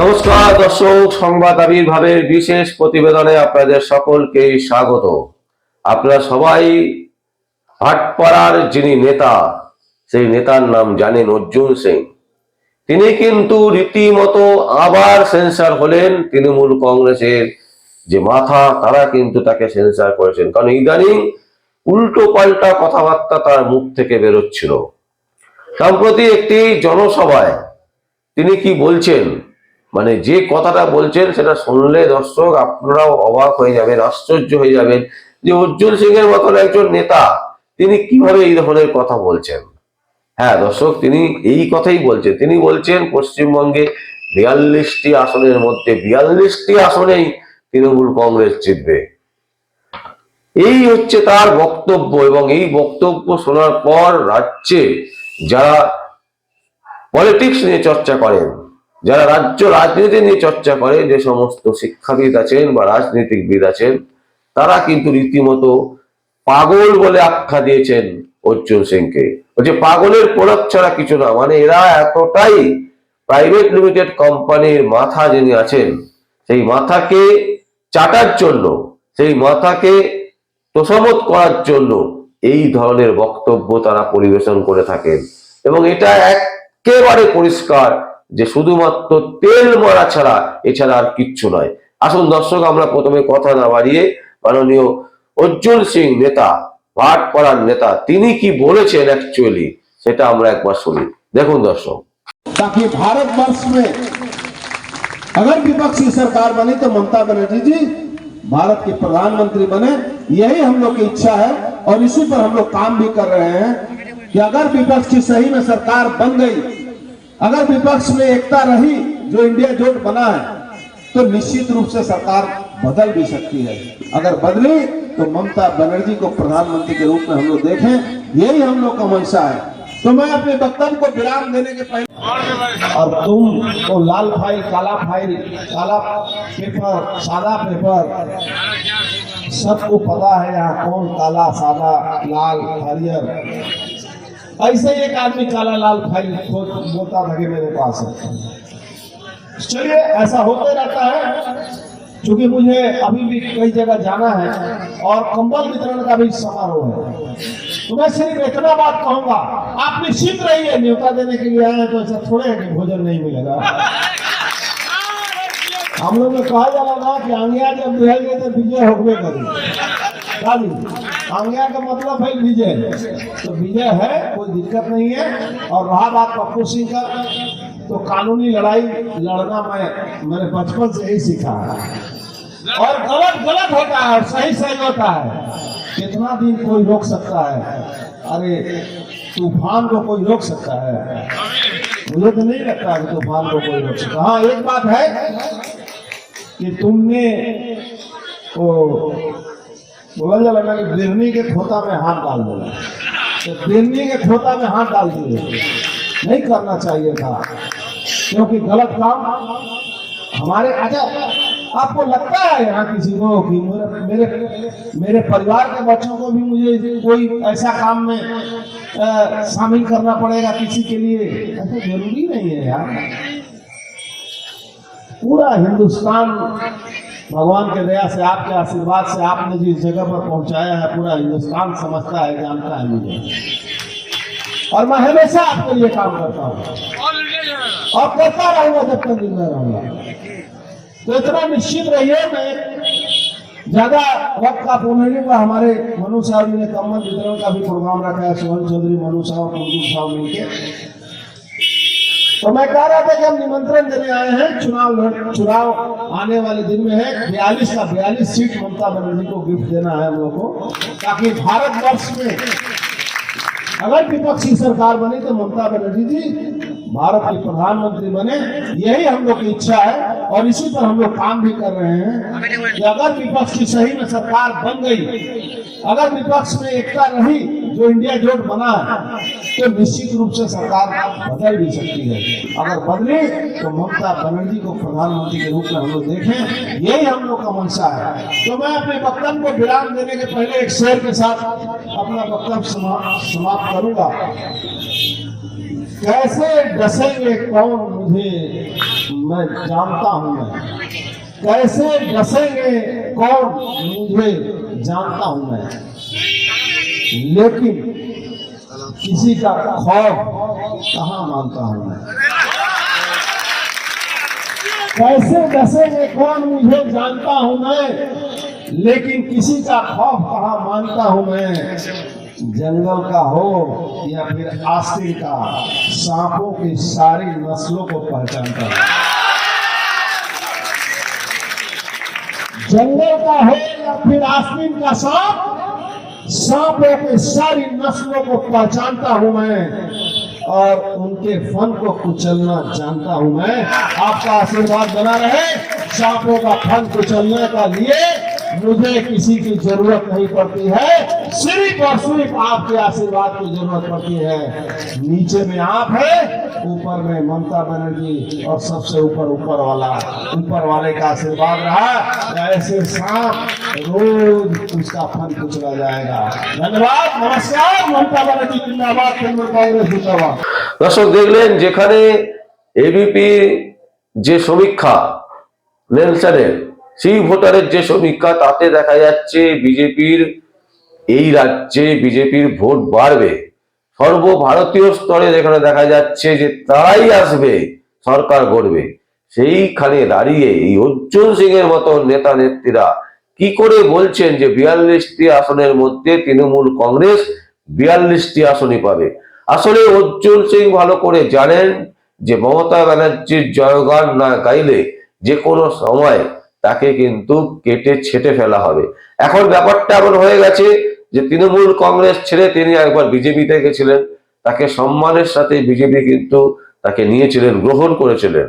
নমস্কার, দর্শক, সংবাদ আবির্ভাবের বিশেষ প্রতিবেদনে আপনাদের সকলকে স্বাগত। আপনারা সবাই ভাটপাড়ার যিনি নেতা, সেই নেতার নাম জানেন অর্জুন সিং তিনি কিন্তু রীতিমতো আবার সেন্সার হলেন তৃণমূল কংগ্রেসের যে মাথা, তারা কিন্তু তাকে সেন্সার করেছেন। কারণ ইদানিং উল্টো পাল্টা কথাবার্তা তার মুখ থেকে বেরোচ্ছিল। সম্প্রতি একটি জনসভায় তিনি কি বলছেন মানে যে কথাটা বলছেন সেটা শুনলে দর্শক আপনারাও অবাক হয়ে যাবেন, আশ্চর্য হয়ে যাবেন যে অর্জুন সিং এর মতন একজন নেতা তিনি কীভাবে এই ধরনের কথা বলছেন। হ্যাঁ দর্শক, তিনি এই কথাই বলছেন। তিনি বলছেন, পশ্চিমবঙ্গে বিয়াল্লিশটি আসনের মধ্যে বিয়াল্লিশটি আসনেই তৃণমূল কংগ্রেস জিতবে। এই হচ্ছে তার বক্তব্য এবং এই বক্তব্য শোনার পর রাজ্যে যারা পলিটিক্স নিয়ে চর্চা করেন যারা রাজ্য রাজনীতি নিয়ে চর্চা করে, যে সমস্ত শিক্ষাবিদ আছেন বা রাজনীতিকবিদ আছেন, তারা কিন্তু রীতিমতো পাগল বলে আখ্যা দিয়েছেন অর্জুন সিংকে। বলছে পাগলের প্রলাপ ছাড়া কিছু না মানে এরা এতটাই প্রাইভেট লিমিটেড কোম্পানির মাথা যিনি আছেন, সেই মাথাকে চাটার জন্য, সেই মাথাকে তোষামত করার জন্য এই ধরনের বক্তব্য তারা পরিবেশন করে থাকেন। এবং এটা একেবারে পরিষ্কার যে শুধুমাত্র তেল মারা ছাড়া এছাড়া আর কিচ্ছু নয় আসুন দর্শক আমরা প্রথমে কথা না বাড়িয়ে মাননীয় অর্জুন সিং নেতা ভাট করার নেতা তিনি কি বলেছেন অ্যাকচুয়ালি সেটা আমরা একবার শুনি দেখুন দর্শক ताकि भारत वर्ष में अगर विपक्षी सरकार बनी तो ममता बनर्जी जी भारत के प्रधानमंत्री बने यही हम लोग की इच्छा है और इसी पर हम लोग काम भी कर रहे हैं कि अगर विपक्ष की सही में सरकार बन गई अगर विपक्ष में एकता रही, जो इंडिया जोट बना है तो निश्चित रूप से सरकार बदल भी सकती है। अगर बदली तो ममता बनर्जी को प्रधानमंत्री के रूप में हम लोग देखें। यही हम लोग का मंशा है। तो मैं अपने वक्तव्य को विराम देने के पहले और तुम तो लाल फ़ाइल, काला फ़ाइल, काला पेपर, सादा पेपर, सबको पता है यहाँ कौन काला, सादा, लाल हरियर ऐसे एक आदमी काला लाल फ़ाइल बोलता था मेरे पास है। चलिए, ऐसा होते रहता है, क्योंकि मुझे अभी भी कई जगह जाना है और कंबल वितरण का भी समारोह है। तो मैं सिर्फ़ इतना बात कहूँगा, आप निश्चित रहिए, न्योता देने के लिए आए तो ऐसा थोड़े है कि भोजन नहीं मिलेगा। हम लोग ने कहा जा रहा था कि आंगिया जब दिखाई गई तो विजय होगबे करी राज़ी का मतलब है विजय तो विजय है, कोई दिक्कत नहीं है। और रहा बात पप्पू सिंह का तो कानूनी लड़ाई, लड़ना मैं, मैंने बचपन से ही सीखा है। और गलत गलत होता है सही सही होता है। कितना दिन कोई रोक सकता है? अरे, तूफ़ान को कोई रोक सकता है? मुझे तो नहीं लगता कि तूफ़ान को कोई रोक सकता। हाँ एक बात है कि तुमने बोला लगा कि बिरनी के खोता में हाथ डाल देना। तो बिरनी के खोता में हाथ डाल दिए। नहीं करना चाहिए था। क्योंकि गलत काम हमारे अच्छा आपको लगता है यहाँ किसी को कि मेरे मेरे मेरे परिवार के बच्चों को भी मुझे कोई ऐसा काम में शामिल करना पड़ेगा किसी के लिए? ऐसा ज़रूरी नहीं है यार। पूरा हिंदुस्तान भगवान के दया से, आपके आशीर्वाद से आपने जिस जगह पर पहुँचाया है, पूरा हिंदुस्तान समझता है, जानता है मुझे। और मैं हमेशा आपके लिए काम करता हूँ। और करता रहूँगा जब तक ज़िंदा रहूँगा। तो इतना निश्चित रहिए, मैं ज़्यादा वक्त का पूर्ण हुआ हमारे मनु साहब जी ने कम्बल वितरण का भी प्रोग्राम रखा है सोहन चौधरी मनु साहब कुलदीप साहब मिलके। तो मैं कह रहा था कि हम निमंत्रण देने आए हैं। चुनाव चुनाव आने वाले दिन में है। बयालीस का बयालीस सीट ममता बनर्जी को गिफ्ट देना है हम लोग को, ताकि भारत वर्ष में अगर विपक्षी सरकार बनी तो ममता बनर्जी जी भारत के प्रधानमंत्री बने। यही हम लोग की इच्छा है और इसी पर हम लोग काम भी कर रहे हैं कि अगर विपक्ष की सही में सरकार बन गई, अगर विपक्ष में एकता रही जो इंडिया जोट बना तो निश्चित रूप से सरकार बदल भी सकती है। अगर बदले तो ममता बनर्जी को प्रधानमंत्री के रूप में हम लोग देखें। यही हम लोग का मंशा है। तो मैं अपने वक्तव्य को विराम देने के पहले एक शेर के साथ अपना वक्तव्य समा- समाप्त करूँगा। कैसे डसेंगे कौन मुझे, मैं जानता हूँ मैं। कैसे डसेंगे कौन मुझे, जानता हूँ मैं। लेकिन किसी का खौफ कहा मानता हूँ मैं? कैसे डसेंगे कौन मुझे जानता हूँ मैं? लेकिन किसी का खौफ कहा मानता हूँ मैं? जंगल का हो या फिर आस्तीन का, सांपों की सारी नस्लों को पहचानता हूँ। जंगल का हो या फिर आस्तीन का सांप सांपों की सारी नस्लों को पहचानता हूँ मैं और उनके फन को कुचलना जानता हूँ मैं। आपका आशीर्वाद बना रहे सांपों का फन कुचलने का लिए मुझे किसी की ज़रूरत नहीं पड़ती है। सिर्फ़ और सिर्फ़ आपके आशीर्वाद की ज़रूरत पड़ती है। नीचे में आप है ऊपर में ममता बनर्जी और सबसे ऊपर ऊपर वाला ऊपर वाले का आशीर्वाद रहा ऐसे सांप रोज उसका फन कुचला जाएगा धन्यवाद नमस्कार ममता बनर्जी जिंदाबाद तृणमूल कांग्रेस जिंदाबाद দর্শক দেখলেন যেখানে এবিপি যে সমীক্ষা নেলসনের সেই ভোটারের যে সমীক্ষা তাতে দেখা যাচ্ছে বিজেপির এই রাজ্যে বিজেপির ভোট বাড়বে সর্বভারতীয় স্তরে যেখানে দেখা যাচ্ছে যে তারাই আসবে, সরকার গড়বে, সেইখানে দাঁড়িয়ে এই অর্জুন সিং এর মতো নেতা নেত্রীরা কি করে বলছেন যে বিয়াল্লিশটি আসনের মধ্যে তৃণমূল কংগ্রেস বিয়াল্লিশটি আসনই পাবে? আসলে অর্জুন সিং ভালো করে জানেন যে মমতা ব্যানার্জির জয়গান না গাইলে যে কোনো সময় তাকে কিন্তু কেটে ছেটে ফেলা হবে। এখন ব্যাপারটা এমন হয়ে গেছে যে তৃণমূল কংগ্রেস ছেড়ে তিনি একবার বিজেপিতে গেছিলেন, তাকে সম্মানের সাথে বিজেপি কিন্তু তাকে নিয়েছিলেন, গ্রহণ করেছিলেন।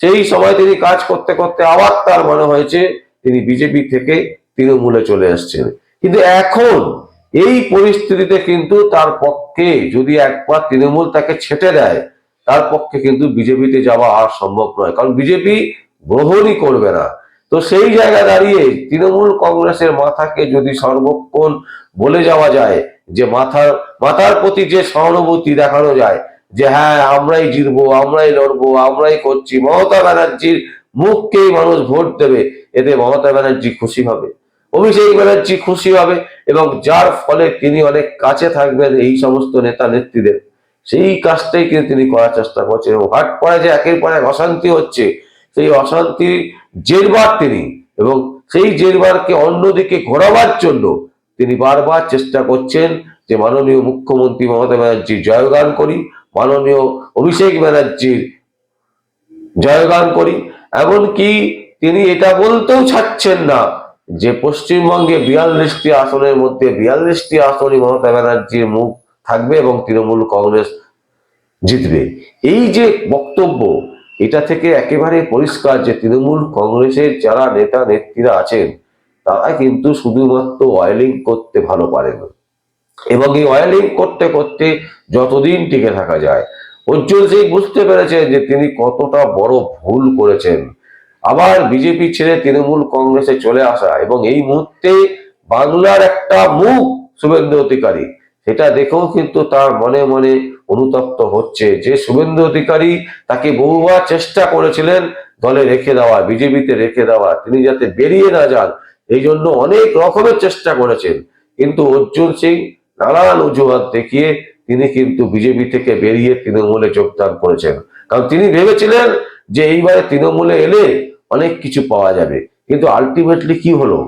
সেই সময় তিনি কাজ করতে করতে আবার তার মনে হয়েছে, তিনি বিজেপি থেকে তৃণমূলে চলে এসছেন। কিন্তু এখন এই পরিস্থিতিতে কিন্তু তার পক্ষে যদি একবার তৃণমূল তাকে ছেটে দেয়, তার পক্ষে কিন্তু বিজেপিতে যাওয়া আর সম্ভব নয়। কারণ বিজেপি গ্রহণই করবে না। তো সেই জায়গায় দাঁড়িয়ে তৃণমূল কংগ্রেসের মাথাকে যদি সর্বক্ষণ বলে যাওয়া যায়, যে মাথার মাথার প্রতি যে সহানুভূতি দেখানো যায়, যে হ্যাঁ আমরাই জিতবো, আমরাই লড়বো, আমরাই করছি, মমতা ব্যানার্জির মুখকেই মানুষ ভোট দেবে, এতে মমতা ব্যানার্জি খুশি হবে। অভিষেক ব্যানার্জি খুশি হবে এবং যার ফলে তিনি অনেক কাছে থাকবেন এই সমস্ত নেতা নেত্রীদের। সেই কাজটাই কিন্তু তিনি করার চেষ্টা করছেন। এবং হাট পড়ে যে একের পর এক অশান্তি হচ্ছে, সেই অশান্তি জেরবার তিনি এবং সেই জেরবারকে অন্যদিকে ঘোরাবার জন্য তিনি বারবার চেষ্টা করছেন যে মাননীয় মুখ্যমন্ত্রী মমতা ব্যানার্জির জয়গান করি, মাননীয় অভিষেক ব্যানার্জির জয়গান করি, এমনকি তিনি এটা বলতেও ছাড়ছেন না যে পশ্চিমবঙ্গে বিয়াল্লিশটি আসনের মধ্যে বিয়াল্লিশটি আসনই মমতা ব্যানার্জির মুখ থাকবে এবং তৃণমূল কংগ্রেস জিতবে। এই যে বক্তব্য এটা থেকে একেবারে পরিষ্কার যে তৃণমূল কংগ্রেসের যারা নেতা নেত্রীরা আছেন, তারা কিন্তু শুধুমাত্র অয়েলিং করতে ভালো পারেন। এবং এই অয়েলিং করতে করতে যতদিন টিকে থাকা যায় উজ্জ্বল সিং বুঝতে পেরেছেন যে তিনি কতটা বড় ভুল করেছেন। আবার বিজেপি ছেড়ে তৃণমূল কংগ্রেসে চলে আসা এবং এই মুহূর্তে বাংলার একটা মুখ শুভেন্দু অধিকারী। সেটা দেখেও কিন্তু তার মনে মনে অনুতপ্ত হচ্ছে। যে শুভেন্দু অধিকারী তাকে বহুবার চেষ্টা করেছিলেন দলে রেখে দেওয়া, বিজেপিতে রেখে দেওয়া, তিনি যাতে বেরিয়ে না যান, এই জন্য অনেক রকমের চেষ্টা করেছেন। কিন্তু অর্জুন সিং নানান অজুহাত দেখিয়ে তিনি কিন্তু বিজেপি থেকে বেরিয়ে তৃণমূলে যোগদান করেছেন। কারণ তিনি ভেবেছিলেন যে এইবারে তৃণমূলে এলে অনেক কিছু পাওয়া যাবে। কিন্তু আলটিমেটলি কি হলো?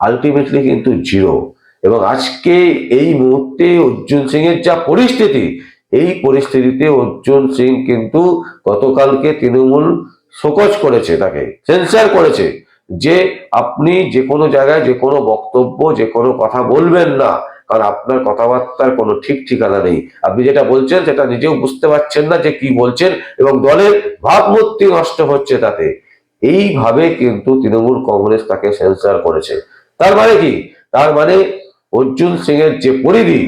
আলটিমেটলি কিন্তু জিরো এবং আজকে এই মুহূর্তে অর্জুন সিং এর যা পরিস্থিতি, এই পরিস্থিতিতে অর্জুন সিং কিন্তু গতকালকে তৃণমূল শোকজ করেছে তাকে সেন্সার করেছে যে আপনি যে কোনো জায়গায় যে কোনো বক্তব্য, যে কোনো কথা বলবেন না, কারণ আপনার কথাবার্তার কোনো ঠিক ঠিকানা নেই। আপনি যেটা বলছেন সেটা নিজেও বুঝতে পারছেন না যে কি বলছেন এবং দলের ভাবমূর্তি নষ্ট হচ্ছে তাতে। এইভাবে কিন্তু তৃণমূল কংগ্রেস তাকে সেন্সার করেছে। তার মানে কি? তার মানে অর্জুন সিং এর যে পরিধি,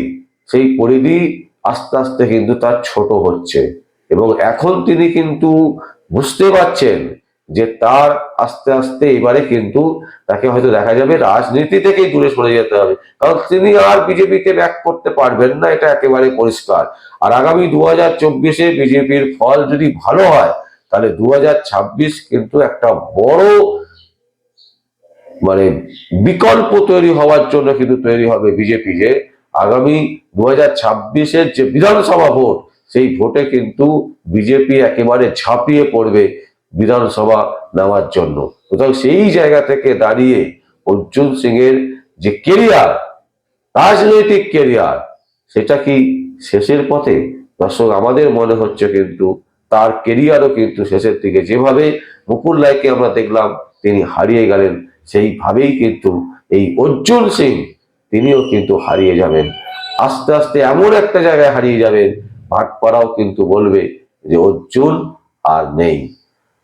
সেই পরিধি আস্তে আস্তে কিন্তু তার ছোট হচ্ছে। এবং এখন তিনি কিন্তু বুঝতে পারছেন যে তার আস্তে আস্তে এবারে কিন্তু তাকে হয়তো দেখা যাবে রাজনীতি থেকেই দূরে সরে যেতে হবে। কারণ তিনি আর বিজেপিকে ব্যাক করতে পারবেন না, এটা একেবারে পরিষ্কার। আর আগামী দু হাজার চব্বিশে বিজেপির ফল যদি ভালো হয়, তাহলে দু হাজার ছাব্বিশ কিন্তু একটা বড় মানে বিকল্প তৈরি হওয়ার জন্য কিন্তু তৈরি হবে বিজেপি যে আগামী দু হাজার যে বিধানসভা ভোট, সেই ভোটে কিন্তু বিজেপি একেবারে ঝাঁপিয়ে পড়বে বিধানসভা নেওয়ার জন্য। কোথাও সেই জায়গা থেকে দাঁড়িয়ে অর্জুন সিং এর যে কেরিয়ার রাজনৈতিক কেরিয়ার সেটা কি শেষের পথে? দর্শক, আমাদের মনে হচ্ছে কিন্তু তার কেরিয়ারও কিন্তু শেষের দিকে। যেভাবে মুকুল রায়কে আমরা দেখলাম, তিনি হারিয়ে গেলেন সেইভাবেই কিন্তু এই অর্জুন সিং, তিনিও কিন্তু হারিয়ে যাবেন। আস্তে আস্তে এমন একটা জায়গায় হারিয়ে যাবেন ভাটপাড়াও কিন্তু বলবে যে অর্জুন আর নেই।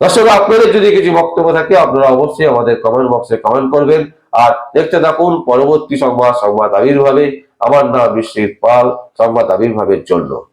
দর্শক, আপনাদের যদি কিছু বক্তব্য থাকে, আপনারা অবশ্যই আমাদের কমেন্ট বক্সে কমেন্ট করবেন। আর দেখতে থাকুন পরবর্তী সংবাদ সংবাদ আবির্ভাবে। আমার নাম বিশ্বজিৎ পাল, সংবাদ আবির্ভাবের জন্য।